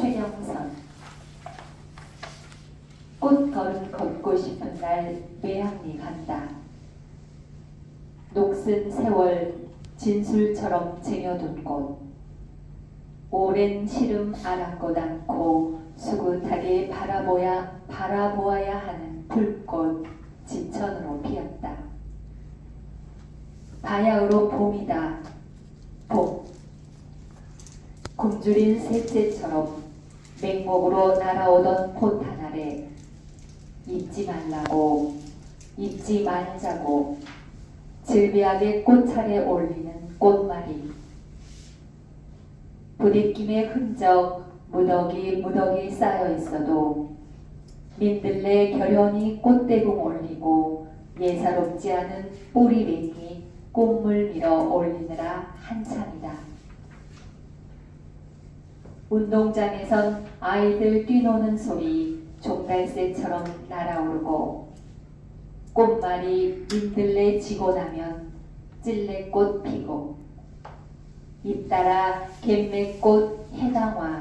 최영선 꽃 걸음 걷고 싶은 날 매향리 간다. 녹슨 세월 진술처럼 쟁여둔 곳 오랜 시름 아랑곳 않고 수긋하게 바라보야 바라보아야 하는 불꽃 지천으로 피었다. 바야흐로 봄이다. 봄. 굶주린 셋째처럼 맹목으로 날아오던 포탄 아래 잊지 말라고 잊지 말자고 질비하게 꽃차례 올리는 꽃말이 부딪힘의 흔적 무더기 무더기 쌓여 있어도 민들레 결연히 꽃대궁 올리고 예사롭지 않은 뿌리랭이 꽃물 밀어 올리느라 한참이다. 운동장에선 아이들 뛰노는 소리 종달새처럼 날아오르고 꽃말이 민들레 지고 나면 찔레꽃 피고. 잇따라 갯매꽃 해당화